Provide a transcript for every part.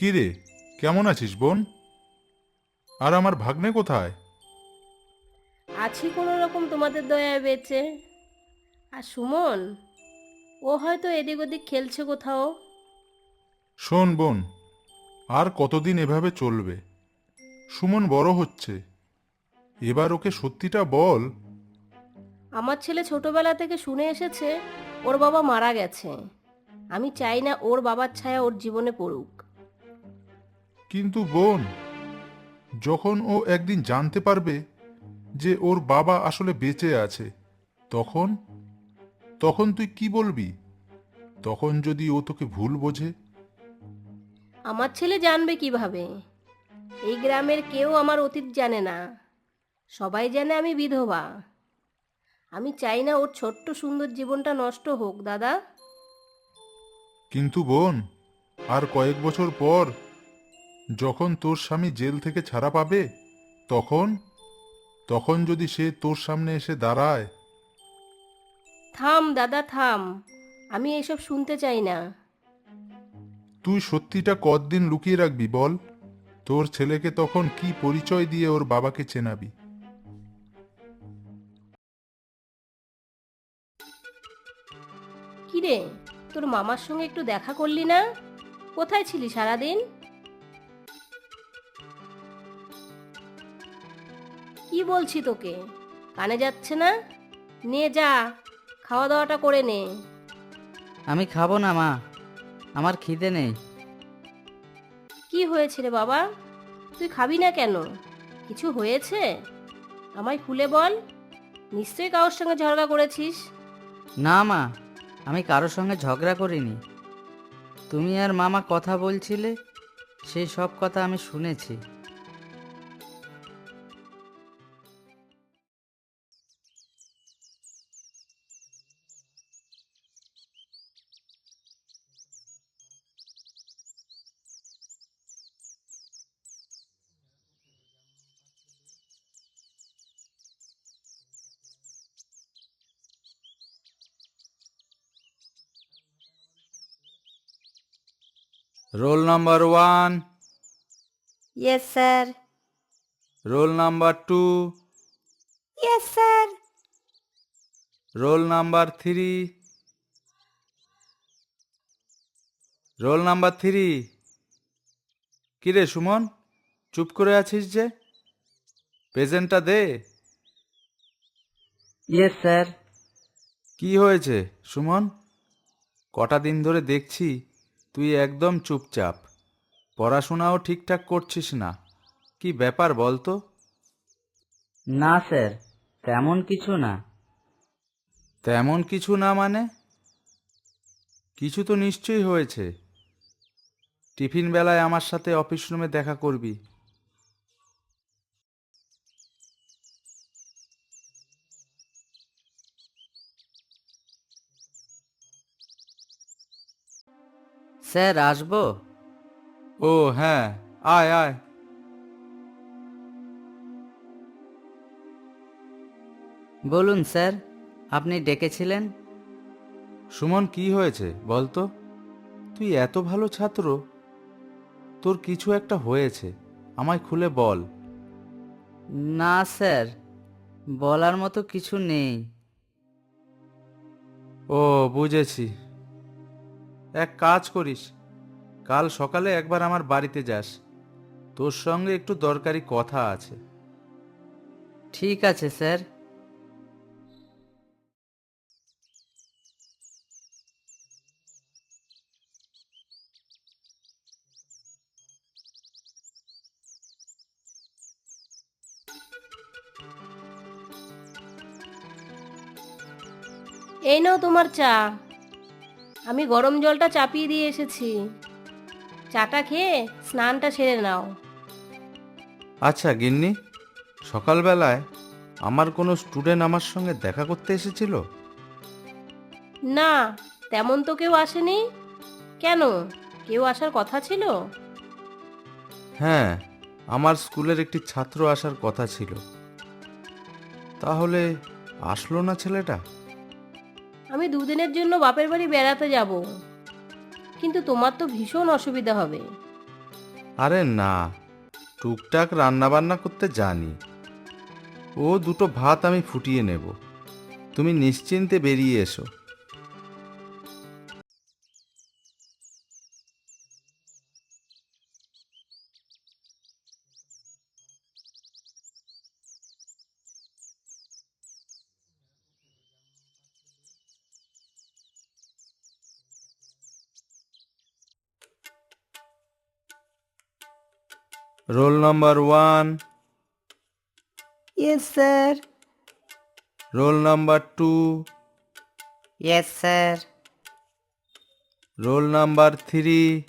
কি রে? কেমন আছিস বোন? আর আমার ভাগ্নে কোথায়? আছি কোনো রকম তোমাদের দয়ায় বেঁচে। আর সুমন ও হয়তো এদিক ওদিক খেলছে কোথাও। শোন বোন আর কতদিন এভাবে চলবে? সুমন বড় হচ্ছে। এবার ওকে সত্যিটা বল। আমার ছেলে ছোটবেলা থেকে শুনে এসেছে ওর বাবা মারা গেছে। আমি চাই না ওর বাবার ছায়া ওর জীবনে পড়ুক। কিন্তু বোন যখন ও একদিন জানতে পারবে যে ওর বাবা আসলে বেঁচে আছে তখন? তখন তুই কি বলবি? তখন যদি ও তোকে ভুল বোঝে? আমার ছেলে জানবে কীভাবে? এই গ্রামের কেউ আমার অতীত জানে না। সবাই জানে আমি বিধবা। আমি চাই না ওর ছোট্ট সুন্দর জীবনটা নষ্ট হোক দাদা। কিন্তু বোন আর কয়েক বছর পর যখন তোর স্বামী জেল থেকে ছাড়া পাবে তখন তখন যদি সে তোর সামনে এসে দাঁড়ায়। থাম দাদা থাম। আমি এসব শুনতে চাই না। তুই সত্যিটা কতদিন লুকিয়ে রাখবি বল? তোর ছেলেকে তখন কি পরিচয় দিয়ে ওর বাবাকে চেনাবি? কিরে তোর মামার সঙ্গে একটু দেখা করলি না? কোথায় ছিলি সারাদিন? কি বলছি তোকে? কানে যাচ্ছে না? নে যা খাওয়া দাওয়াটা করে নে। আমি খাব না মা। আমার খিদে নেই। কি হয়েছে রে বাবা? তুই খাবি না কেন? কিছু হয়েছে? আমায় খুলে বল। নিশ্চয়ই কারোর সঙ্গে ঝগড়া করেছিস। না মা। আমি কারোর সঙ্গে ঝগড়া করিনি। তুমি আর মামা কথা বলছিলে সেই সব কথা আমি শুনেছি। Roll number one yes sir roll number two yes sir roll number three roll number three কিরে সুমন? চুপ করে আছিস যে? প্রেজেন্টটা দে। ইয়েস স্যার কি হয়েছে সুমন? কটা দিন ধরে দেখছি তুই একদম চুপচাপ। পড়াশোনাও ঠিকঠাক করছিস না। কি ব্যাপার বলতো না স্যার তেমন কিছু না। তেমন কিছু না মানে? কিছু তো নিশ্চয়ই হয়েছে। টিফিন বেলায় আমার সাথে অফিস রুমে দেখা করবি। স্যার আসব? ও হ্যাঁ আয় আয়। বলুন স্যার আপনি ডেকেছিলেন? সুমন কি হয়েছে? বল তো। তুই এত ভালো ছাত্র। তোর কিছু একটা হয়েছে। আমায় খুলে বল। না স্যার বলার মতো কিছু নেই। ও বুঝেছি। এক কাজ করিস। কাল সকালে একবার আমার বাড়িতে যাস। তোর সঙ্গে একটু দরকারি কথা আছে। ঠিক আছে স্যার। এই নাও তোমার চা। আমি গরম জলটা চাপিয়ে দিয়ে এসেছি। চাটা খেয়ে স্নানটা সেরে নাও। আচ্ছা গিন্নি সকালবেলায় আমার কোনো স্টুডেন্ট আমার সঙ্গে দেখা করতে এসেছিল? না তেমন তো কেউ আসেনি। কেন? কেউ আসার কথা ছিল? হ্যাঁ আমার স্কুলের একটি ছাত্র আসার কথা ছিল। তাহলে আসলো না ছেলেটা? আমি দুদিনের জন্য বাপের বাড়ি বেড়াতে যাব। কিন্তু তোমার তো ভীষণ অসুবিধা হবে। আরে না, টুকটাক রান্না বান্না করতে জানি। ও দুটো ভাত আমি ফুটিয়ে নেব। তুমি নিশ্চিন্তে বেরিয়ে এসো। Roll number one yes sir roll number two yes sir roll number three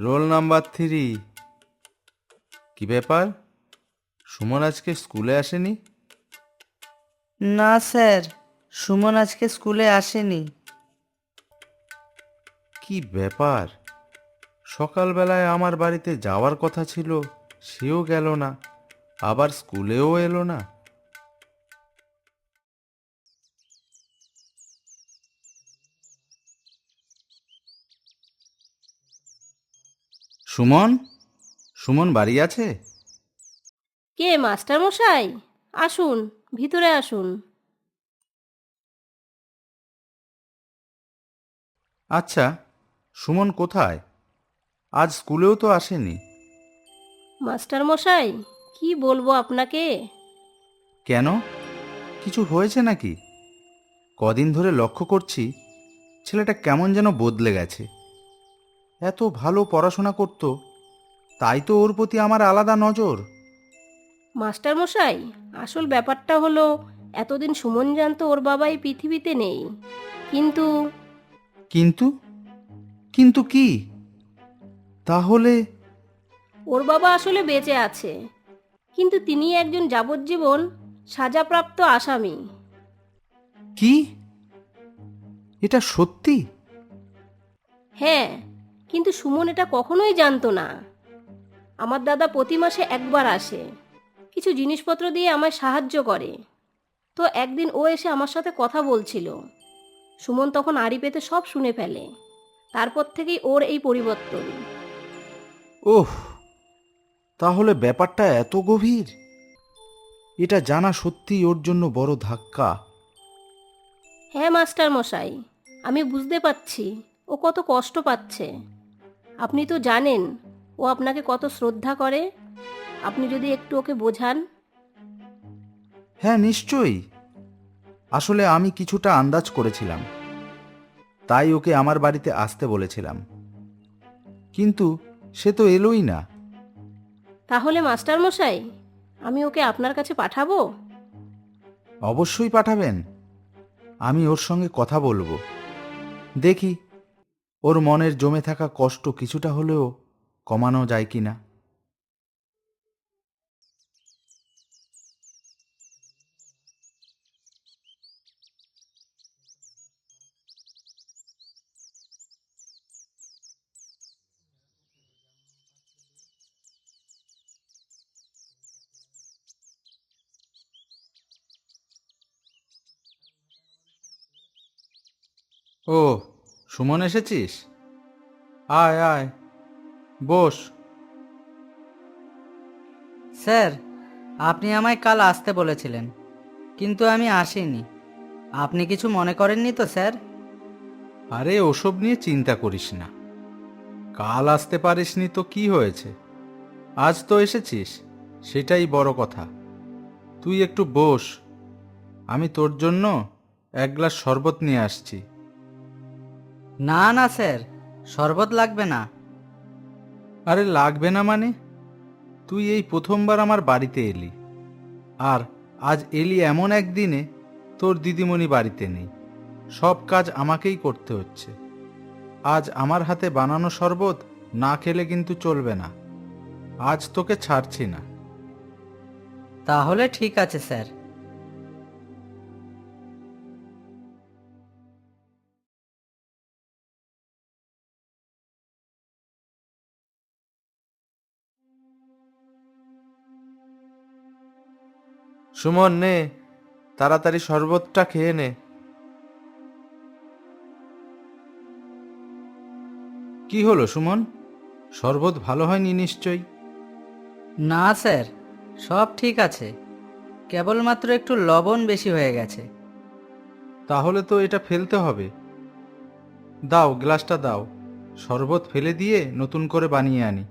roll number three কি ব্যাপার? সুমন আজকে স্কুলে আসেনি? না স্যার। সুমন আজকে স্কুলে আসেনি। কি ব্যাপার? সকালবেলায় আমার বাড়িতে যাওয়ার কথা ছিল সেও গেল না আবার স্কুলেও এলো না। সুমন? সুমন বাড়ি আছে? কে মাস্টার মশাই আসুন ভিতরে আসুন। আচ্ছা সুমন কোথায়? আজ স্কুলেও তো আসেনি। মাস্টার মশাই কি বলব আপনাকে? কেন? কিছু হয়েছে নাকি? কদিন ধরে লক্ষ্য করছি ছেলেটা কেমন যেন বদলে গেছে। এত ভালো পড়াশোনা করত তাই তো ওর প্রতি আমার আলাদা নজর। মাস্টার মশাই আসল ব্যাপারটা হলো এতদিন সুমন জানতো ওর বাবা এই পৃথিবীতে নেই। কিন্তু কিন্তু? কিন্তু কি? তাহলে? ওর বাবা আসলে বেঁচে আছে। কিন্তু তিনি একজন যাবজ্জীবন সাজাপ্রাপ্ত আসামি। কি? এটা সত্যি? হ্যাঁ কিন্তু সুমন এটা কখনোই জানতো না। আমার দাদা প্রতি মাসে একবার আসে। কিছু জিনিসপত্র দিয়ে আমায় সাহায্য করে। তো একদিন ও এসে আমার সাথে কথা বলছিল। সুমন তখন আড়ি পেতে সব শুনে ফেলে। তারপর থেকেই ওর এই পরিবর্তন। ওহ তাহলে ব্যাপারটা এত গভীর? এটা জানা সত্যি ওর জন্য বড় ধাক্কা। হ্যাঁ মাস্টার মশাই আমি বুঝতে পারছি। ও কত কষ্ট পাচ্ছে। আপনি তো জানেন ও আপনাকে কত শ্রদ্ধা করে। আপনি যদি একটু ওকে বোঝান। হ্যাঁ নিশ্চয়ই। আসলে আমি কিছুটা আন্দাজ করেছিলাম। তাই ওকে আমার বাড়িতে আসতে বলেছিলাম। কিন্তু সে তো এলোই না। তাহলে মাস্টার মশাই আমি ওকে আপনার কাছে পাঠাবো? অবশ্যই পাঠাবেন। আমি ওর সঙ্গে কথা বলব। দেখি ওর মনের জমে থাকা কষ্ট কিছুটা হলেও কমানো যায় কি না ও সুমন এসেছিস? আয় আয়। বস। স্যার আপনি আমায় কাল আসতে বলেছিলেন কিন্তু আমি আসিনি। আপনি কিছু মনে করেননি তো স্যার? আরে ওসব নিয়ে চিন্তা করিস না। কাল আসতে পারিসনি তো কি হয়েছে? আজ তো এসেছিস সেটাই বড় কথা। তুই একটু বস। আমি তোর জন্য এক গ্লাস শরবত নিয়ে আসছি। না না স্যার শরবত লাগবে না। আরে লাগবে না মানে? তুই এই প্রথমবার আমার বাড়িতে এলি। আর আজ এলি এমন একদিনে তোর দিদিমণি বাড়িতে নেই। সব কাজ আমাকেই করতে হচ্ছে। আজ আমার হাতে বানানো শরবত না খেলে কিন্তু চলবে না। আজ তোকে ছাড়ছি না। তাহলে ঠিক আছে স্যার। সুমন নে তাড়াতাড়ি শরবতটা খেয়ে নে। কি হলো সুমন? শরবত ভালো হয়নি নিশ্চয়ই? না স্যার সব ঠিক আছে। কেবলমাত্র একটু লবণ বেশি হয়ে গেছে। তাহলে তো এটা ফেলতে হবে। দাও গ্লাসটা দাও। শরবত ফেলে দিয়ে নতুন করে বানিয়ে আনি।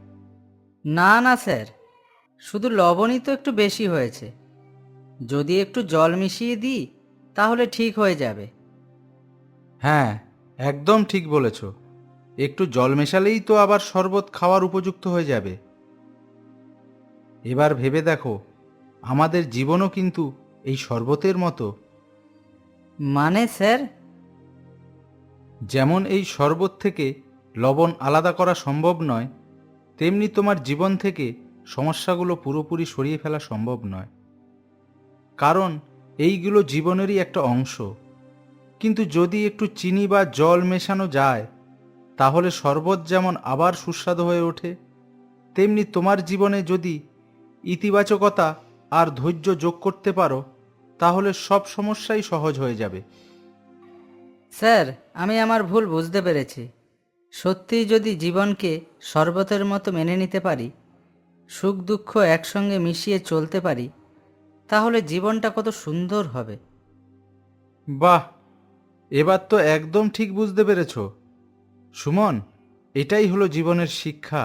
না না স্যার শুধু লবণই তো একটু বেশি হয়েছে। যদি একটু জল মিশিয়ে দিই তাহলে ঠিক হয়ে যাবে। হ্যাঁ একদম ঠিক বলেছ। একটু জল মেশালেই তো আবার শরবত খাওয়ার উপযুক্ত হয়ে যাবে। এবার ভেবে দেখো আমাদের জীবনও কিন্তু এই শরবতের মতো। মানে স্যার? যেমন এই শরবত থেকে লবণ আলাদা করা সম্ভব নয় তেমনি তোমার জীবন থেকে সমস্যাগুলো পুরোপুরি সরিয়ে ফেলা সম্ভব নয়। কারণ এইগুলো জীবনেরই একটা অংশ। কিন্তু যদি একটু চিনি বা জল মেশানো যায়, তাহলে শরবত যেমন আবার সুস্বাদু হয়ে ওঠে, তেমনি তোমার জীবনে যদি ইতিবাচকতা আর ধৈর্য যোগ করতে পারো, তাহলে সব সমস্যাই সহজ হয়ে যাবে। স্যার, আমি আমার ভুল বুঝতে পেরেছি। সত্যিই যদি জীবনকে শরবতের মতো মেনে নিতে পারি, সুখ দুঃখ একসঙ্গে মিশিয়ে চলতে পারি তাহলে জীবনটা কত সুন্দর হবে। বাহ, এবার তো একদম ঠিক বুঝতে পেরেছ। সুমন, এটাই হলো জীবনের শিক্ষা।